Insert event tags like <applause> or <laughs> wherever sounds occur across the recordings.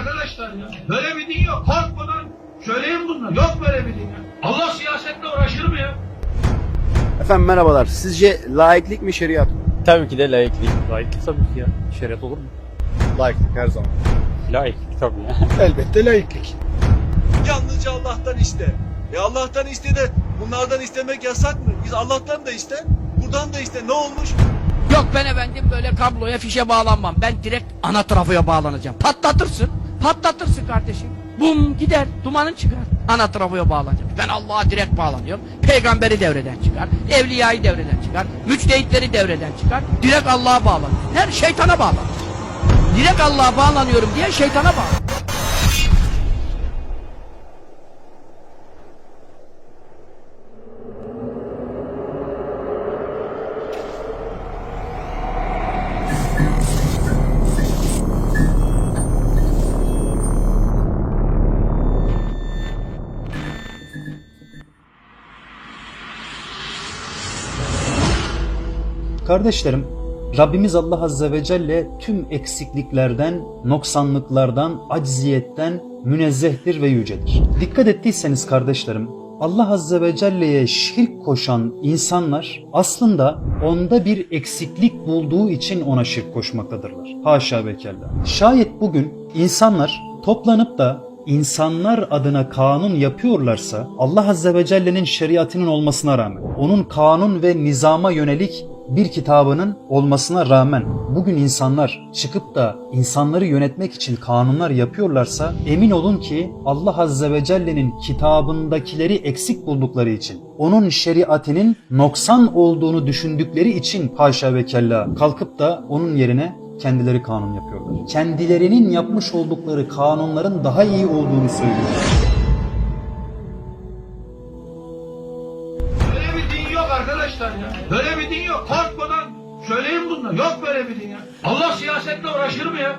arkadaşlar ya. Böyle bir din yok. Korkmadan söyleyin bunu. Yok böyle bir din ya. Allah siyasetle uğraşır mı ya? Efendim merhabalar. Sizce laiklik mi şeriat mı? Tabii ki de laiklik. Laiklik tabii ki ya. Şeriat olur mu? Laiklik her zaman. Laiklik tabii ya. <laughs> Elbette laiklik. Yalnızca Allah'tan iste. E Allah'tan iste de bunlardan istemek yasak mı? Biz Allah'tan da iste, buradan da iste. Ne olmuş? Yok ben efendim böyle kabloya fişe bağlanmam. Ben direkt ana trafoya bağlanacağım. Patlatırsın. Patlatırsın kardeşim. Bum gider. Dumanın çıkar. Ana trafoya bağlanacağım. Ben Allah'a direkt bağlanıyorum. Peygamberi devreden çıkar. Evliyayı devreden çıkar. Müçtehitleri devreden çıkar. Direkt Allah'a bağlanır. Her şeytana bağlanır. Direkt Allah'a bağlanıyorum diye şeytana bağlanır. Kardeşlerim, Rabbimiz Allah Azze ve Celle tüm eksikliklerden, noksanlıklardan, acziyetten münezzehtir ve yücedir. Dikkat ettiyseniz kardeşlerim, Allah Azze ve Celle'ye şirk koşan insanlar aslında onda bir eksiklik bulduğu için ona şirk koşmaktadırlar. Haşa ve kella. Şayet bugün insanlar toplanıp da insanlar adına kanun yapıyorlarsa Allah Azze ve Celle'nin şeriatının olmasına rağmen onun kanun ve nizama yönelik bir kitabının olmasına rağmen bugün insanlar çıkıp da insanları yönetmek için kanunlar yapıyorlarsa emin olun ki Allah Azze ve Celle'nin kitabındakileri eksik buldukları için onun şeriatinin noksan olduğunu düşündükleri için haşa ve kella kalkıp da onun yerine kendileri kanun yapıyorlar. Kendilerinin yapmış oldukları kanunların daha iyi olduğunu söylüyorlar. Din ya. Allah siyasetle uğraşır mı ya?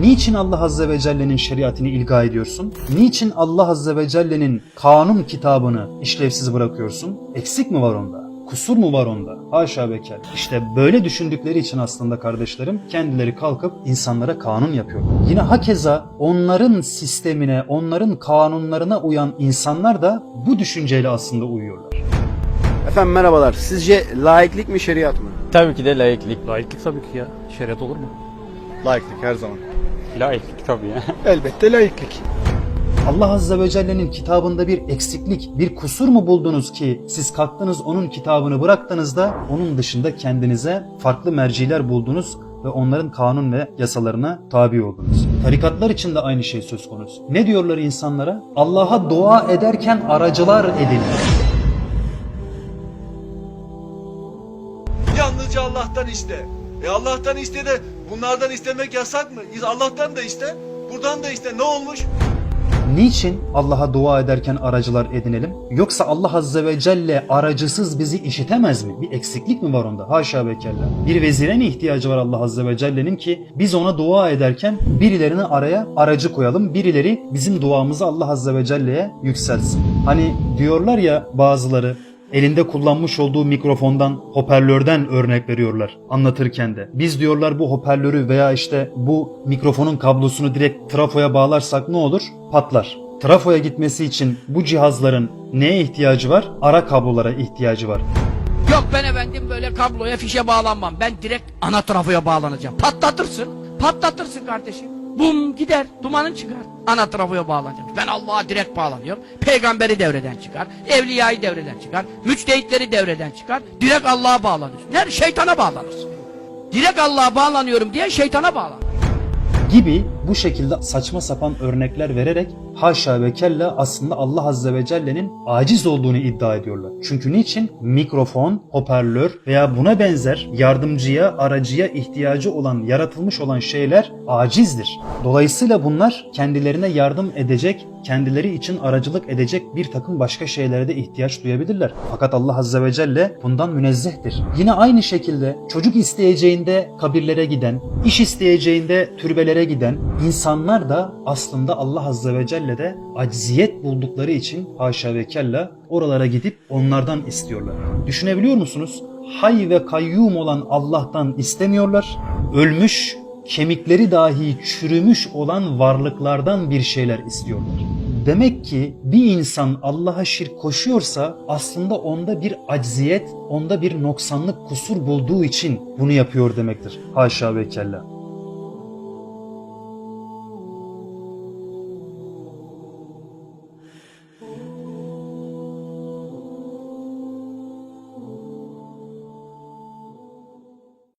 Niçin Allah Azze ve Celle'nin şeriatını ilga ediyorsun? Niçin Allah Azze ve Celle'nin kanun kitabını işlevsiz bırakıyorsun? Eksik mi var onda? Kusur mu var onda? Haşa ve kella. İşte böyle düşündükleri için aslında kardeşlerim kendileri kalkıp insanlara kanun yapıyorlar. Yine hakeza onların sistemine, onların kanunlarına uyan insanlar da bu düşünceyle aslında uyuyorlar. Efendim merhabalar. Sizce laiklik mi şeriat mı? Tabii ki de laiklik. Laiklik tabii ki ya. Şeriat olur mu? Laiklik her zaman. Laiklik tabii ya. <laughs> Elbette laiklik. Allah Azze ve Celle'nin kitabında bir eksiklik, bir kusur mu buldunuz ki siz kalktınız onun kitabını bıraktınız da onun dışında kendinize farklı merciler buldunuz ve onların kanun ve yasalarına tabi oldunuz. Tarikatlar için de aynı şey söz konusu. Ne diyorlar insanlara? Allah'a dua ederken aracılar edin. Allah'tan iste. E Allah'tan iste de bunlardan istemek yasak mı? Allah'tan da iste, buradan da iste. Ne olmuş? Niçin Allah'a dua ederken aracılar edinelim? Yoksa Allah Azze ve Celle aracısız bizi işitemez mi? Bir eksiklik mi var onda? Haşa ve kella. Bir vezire mi ihtiyacı var Allah Azze ve Celle'nin ki biz ona dua ederken birilerini araya aracı koyalım. Birileri bizim duamızı Allah Azze ve Celle'ye yükselsin. Hani diyorlar ya bazıları elinde kullanmış olduğu mikrofondan, hoparlörden örnek veriyorlar anlatırken de. Biz diyorlar bu hoparlörü veya işte bu mikrofonun kablosunu direkt trafoya bağlarsak ne olur? Patlar. Trafoya gitmesi için bu cihazların neye ihtiyacı var? Ara kablolara ihtiyacı var. Yok ben efendim böyle kabloya fişe bağlanmam. Ben direkt ana trafoya bağlanacağım. Patlatırsın. Patlatırsın kardeşim. Bum gider. Dumanın çıkar. Ana trafoya bağlanacağım. Ben Allah'a direkt bağlanıyorum. Peygamberi devreden çıkar. Evliyayı devreden çıkar. Müçtehitleri devreden çıkar. Direkt Allah'a bağlanırsın. Her şeytana bağlanırsın. Direkt Allah'a bağlanıyorum diye şeytana bağlanır. gibi bu şekilde saçma sapan örnekler vererek haşa ve kella aslında Allah Azze ve Celle'nin aciz olduğunu iddia ediyorlar. Çünkü niçin? Mikrofon, hoparlör veya buna benzer yardımcıya, aracıya ihtiyacı olan, yaratılmış olan şeyler acizdir. Dolayısıyla bunlar kendilerine yardım edecek, kendileri için aracılık edecek bir takım başka şeylere de ihtiyaç duyabilirler. Fakat Allah Azze ve Celle bundan münezzehtir. Yine aynı şekilde çocuk isteyeceğinde kabirlere giden, iş isteyeceğinde türbelere giden insanlar da aslında Allah Azze ve Celle'de acziyet buldukları için haşa ve kella oralara gidip onlardan istiyorlar. Düşünebiliyor musunuz? Hay ve kayyum olan Allah'tan istemiyorlar. Ölmüş, kemikleri dahi çürümüş olan varlıklardan bir şeyler istiyorlar. Demek ki bir insan Allah'a şirk koşuyorsa aslında onda bir acziyet, onda bir noksanlık kusur bulduğu için bunu yapıyor demektir. Haşa ve kella.